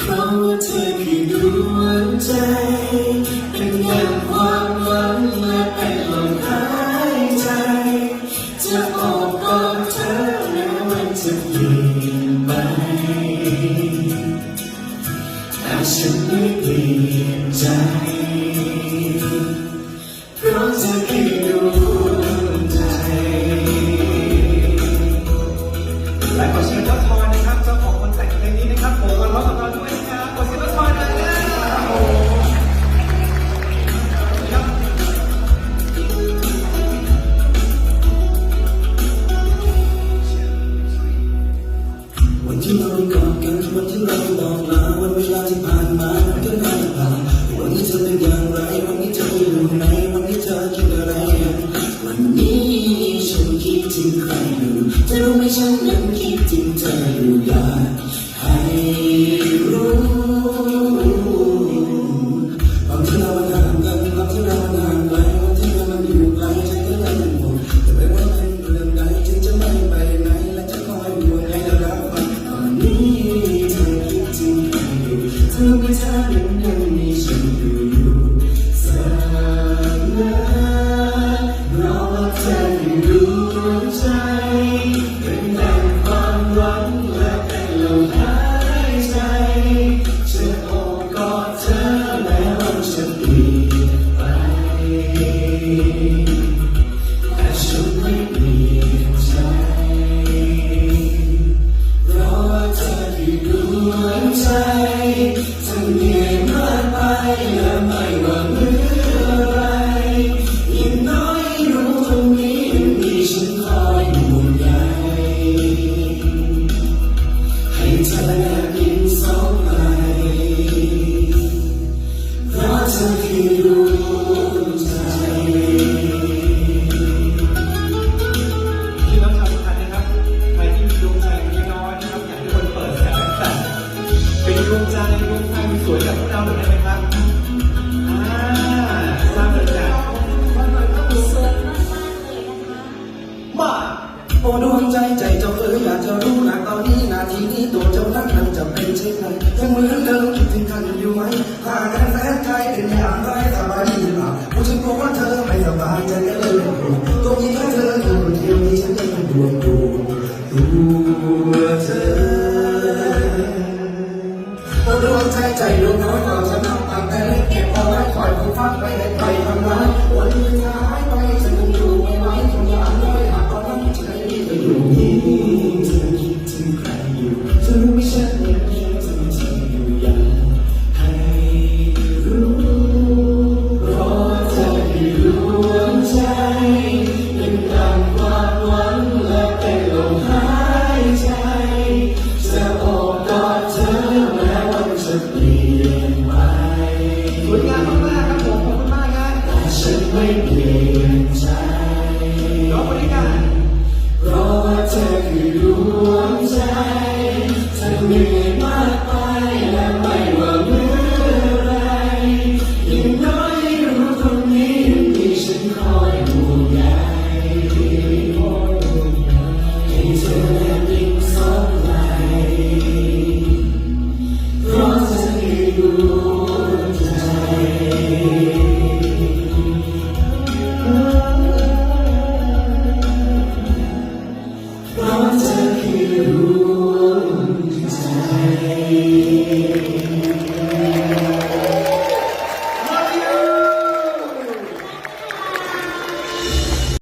เพราะว่าเธอคือดวงใจ เป็นแห่งความหวังและเป็นลมหายใจ จะอบกอดเธอแม้วันจะเปลี่ยนไป แต่ฉันไม่เปลี่ยนใจ เพราะเธอคือดวงใจและก็เชื่อ วันที่เราได้กอดกันวันที่เราบอกลาวันเวลาที่ผ่านมามันก็นานผ่านวันนี้เธอเป็นอย่างไร วันนี้เธออยู่ไหนวันนี้เธอคิดอะไร วันนี้ฉันคิดถึงใครอยู่เธอรู้ไหมฉันนั้นคิดถึงเธออยู่อยากให้รู้ ใจ มาโอ้ดวงใจใจเจ้าเอ๋ยอยากจะรู้นะตอนนี้นาทีนี้ตัวเจ้านั้นมันจะเป็นเช่นไรยังเหมือนเดิมคิดถึงกันอยู่ไหมหากันแสนใกลเป็นยา sweet king. Amen.